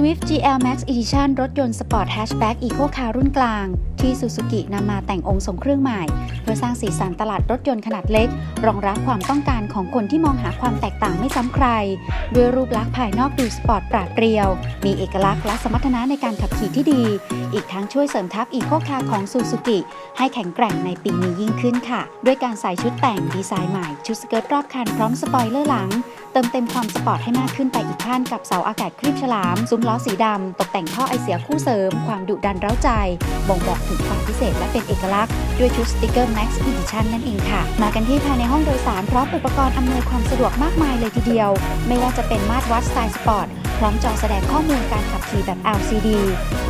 Swift GL Max Edition รถยนต์สปอร์ตแฮชแบ็กอีโคคาร์รุ่นกลาง ที่ Suzuki นำมาแต่งองค์ทรงเครื่องใหม่ เพื่อสร้างสีสันตลาดรถยนต์ขนาดเล็ก รองรับความต้องการของคนที่มองหาความแตกต่างไม่ซ้ำใคร ด้วยรูปลักษณ์ภายนอกดูสปอร์ตปราดเปรียว มีเอกลักษณ์และสมรรถนะในการขับขี่ที่ดี อีกทั้งช่วยเสริมทัพอีโคคาร์ของ Suzuki ให้แข็งแกร่งในปีนี้ยิ่งขึ้นค่ะ ด้วยการใส่ชุดแต่งดีไซน์ใหม่ชุดสเกิร์ตรอบคันพร้อมสปอยเลอร์หลัง เติมเต็มความสปอร์ตให้มากขึ้นไปอีกขั้นกับเสาอากาศครีบฉลามซุ้มล้อสีดำตกแต่งท่อไอเสียคู่เสริม ความดุดันเร้าใจ บ่งบอกถึงความพิเศษและเป็นเอกลักษณ์ ด้วยชุดสติกเกอร์ Max Edition นั่นเองค่ะ มากันที่ภายในห้องโดยสารพร้อมอุปกรณ์อำนวยความสะดวกมากมายเลยทีเดียว ไม่ว่าจะเป็นมาตรวัดสไตล์สปอร์ตพร้อมจอแสดงข้อมูลการขับขี่แบบ LCD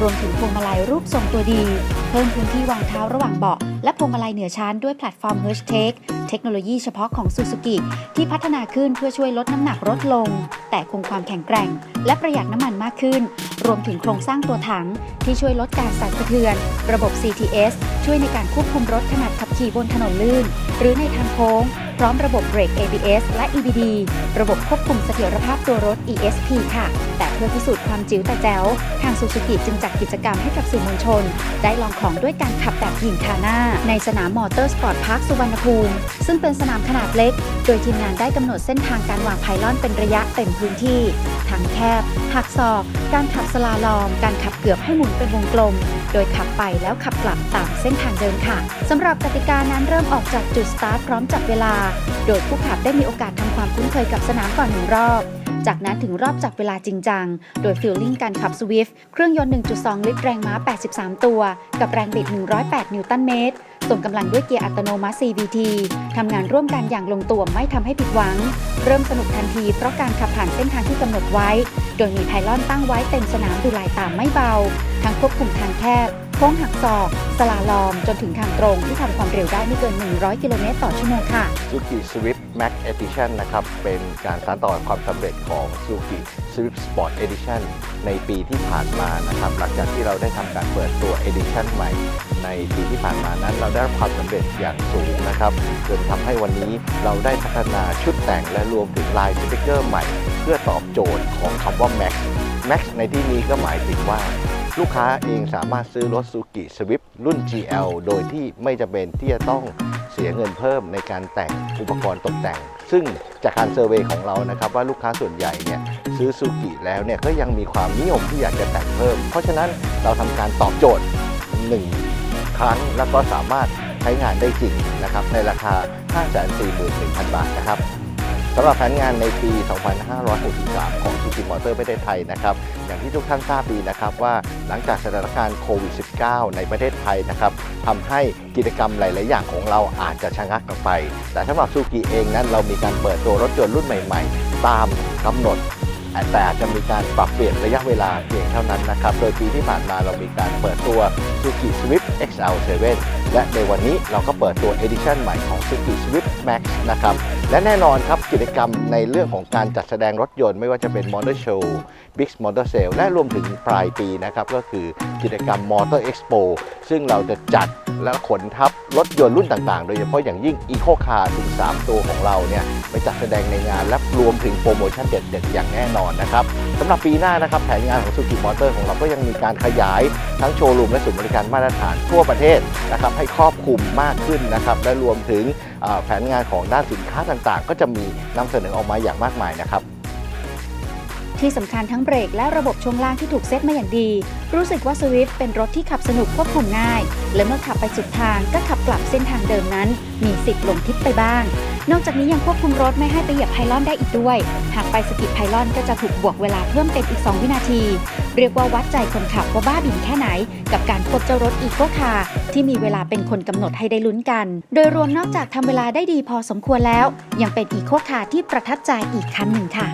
รวมถึงพวงมาลัยรูปทรงตัวดี เพิ่มพื้นที่วางเท้าระหว่างเบาะและพวงมาลัยเหนือชั้นด้วยแพลตฟอร์ม h e r s t e c h เทคโนโลยีเฉพาะของ Suzuki ที่พัฒนาขึ้นเพื่อช่วยลดน้ำหนักลดลง แต่คงความแข็งแกร่ง และประหยัดน้ำมันมากขึ้น รวมถึงโครงสร้างตัวถัง ที่ช่วยลดการสั่นสะเทือน ระบบ CTS ช่วยในการควบคุมรถขนาดขับขี่บนถนนลื่น หรือในทางโค้ง พร้อมระบบเบรก ABS และ EBD ระบบควบคุมเสถียรภาพตัวรถ ESP ค่ะ แต่เพื่อพิสูจน์ความจิ๋วแต่แจ๋วทางซูซูกิจึงจัดกิจกรรมให้กับสื่อมวลชน ได้ลองของด้วยการขับแบบยิงคาหน้า ในสนามมอเตอร์สปอร์ตพาร์คสุวรรณภูมิ ซึ่งเป็นสนามขนาดเล็ก โดยทีมงานได้กำหนดเส้นทางการวางไพลอนเป็นระยะเต็มพื้นที่ทางแคบ หักศอก การขับสลาลอม การขับเกือบให้หมุนเป็นวงกลม โดยขับไปแล้วขับกลับตามเส้นทางเดิมค่ะสำหรับกติกานั้นเริ่มออกจากจุดสตาร์ทพร้อมจับเวลา โดยผู้ขับได้มีโอกาสทำความคุ้นเคยกับสนามก่อนหนึ่งรอบ จากนั้นถึงรอบจับเวลาจริงจัง โดยฟิลลิ่งการขับ Swift เครื่องยนต์ 1.2 ลิตรแรงม้า 83 ตัว กับแรงบิด 108 นิวตันเมตร ส่งกำลังด้วยเกียร์อัตโนมัติ CVT ทำงานร่วมกันอย่างลงตัวไม่ทำให้ผิดหวัง เริ่มสนุกทันทีเพราะการขับผ่านเส้นทางที่กำหนดไว้ โดยมีไพลอนตั้งไว้เต็มสนามดูลายตามไม่เบา ทั้งควบคุมทางแคบ โค้งหักศอก สลาลอม จนถึงทางตรงที่ทำความเร็วได้ไม่เกิน 100 กิโลเมตรต่อชั่วโมงค่ะ Suzuki Swift Max Edition นะครับ เป็นการสานต่อความสำเร็จของ Suzuki Swift Sport Edition ในปีที่ผ่านมานะครับ หลังจากที่เราได้ทำการเปิดตัว Edition ใหม่ ในปีที่ผ่านมานั้น เราได้รับความสำเร็จอย่างสูงนะครับจนทำให้วันนี้เราได้พัฒนาชุดแต่งและรวมถึงลายสติกเกอร์ใหม่ เพื่อตอบโจทย์ของคำว่า Max Max ในที่นี้ก็หมายถึงว่า ลูกค้าเองสามารถซื้อรถ Suzuki Swift รุ่น GL โดยที่ไม่จำเป็นที่จะต้องเสียเงินเพิ่มในการแต่งอุปกรณ์ตกแต่ง ซึ่งจากการเซอร์เวยของเรานะครับว่าลูกค้าส่วนใหญ่เนี่ยซื้อ Suzuki แล้วเนี่ยก็ยังมีความนิยมที่อยากจะแต่งเพิ่ม เพราะฉะนั้นเราทำการตอบโจทย์ 1 ครั้งแล้วก็สามารถใช้งานได้จริงนะครับในราคา 541,000 บาทนะครับ สำหรับแผนงานในปี 2563 ของ Suzuki Motor ประเทศไทยนะครับ อย่างที่ทุกท่านทราบดีนะครับว่าหลังจากสถานการณ์โควิด -19 ในประเทศไทยนะครับทำให้กิจกรรมหลาย ๆ อย่างของเราอาจจะชะงักไป แต่สำหรับซูกิเองนั้นเรามีการเปิดตัวรถยนต์รุ่นใหม่ ๆ ตามกำหนดแต่อาจจะมีการปรับเปลี่ยนระยะเวลาเพียงเท่านั้นนะครับ โดยปีที่ผ่านมาเรามีการเปิดตัว Suzuki Swift XL7 และในวันนี้เราก็เปิดตัว Edition ใหม่ของ Suzuki Swift Max นะครับ และแน่นอนครับกิจกรรมในเรื่องของการจัดแสดงรถยนต์ ไม่ว่าจะเป็น Motor Show Big Motor Sale และรวมถึงปลายปีนะครับ ก็คือกิจกรรม Motor Expo ซึ่งเราจะจัดและขนทับ รถยนต์รุ่นต่างๆ โดยเฉพาะอย่างยิ่ง Eco Car ถึง 3 ตัวของเราเนี่ยไปจัดแสดงในงาน และรวมถึงโปรโมชั่นเด็ดๆ อย่างแน่นอนนะครับสำหรับปีหน้านะครับแผนงานของ Suzuki Motor ของเราก็ยังมีการขยายทั้งโชว์รูมและศูนย์บริการมาตรฐานทั่วประเทศนะครับให้ครอบคลุมมากขึ้นนะครับและรวมถึงแผนงานของด้านสินค้าต่างๆ ก็จะมีนำเสนอออกมาอย่างมากมายนะครับ ที่สำคัญทั้งเบรกและระบบช่วงล่างที่ถูกเซตมาอย่างดี รู้สึกว่า Swift เป็นรถที่ขับสนุกควบคุมง่าย และเมื่อขับไปสุดทางก็ขับกลับเส้นทางเดิมนั้น มีสิทธิ์หลงทิศไปบ้าง นอกจากนี้ยังควบคุมรถไม่ให้ไปเหยียบไพลอนได้อีกด้วย หากไปสกิดไพลอนก็จะถูกบวกเวลาเพิ่มเป็นอีก 2 วินาที เรียกว่าวัดใจคนขับว่าบ้าบิ่นแค่ไหน กับการควบเจ้ารถอีโคคาร์ที่มีเวลาเป็นคนกำหนดให้ได้ลุ้นกัน โดยรวมนอกจากทำเวลาได้ดีพอสมควรแล้ว ยังเป็นอีโคคาร์ที่ประทับใจอีกคันหนึ่งค่ะ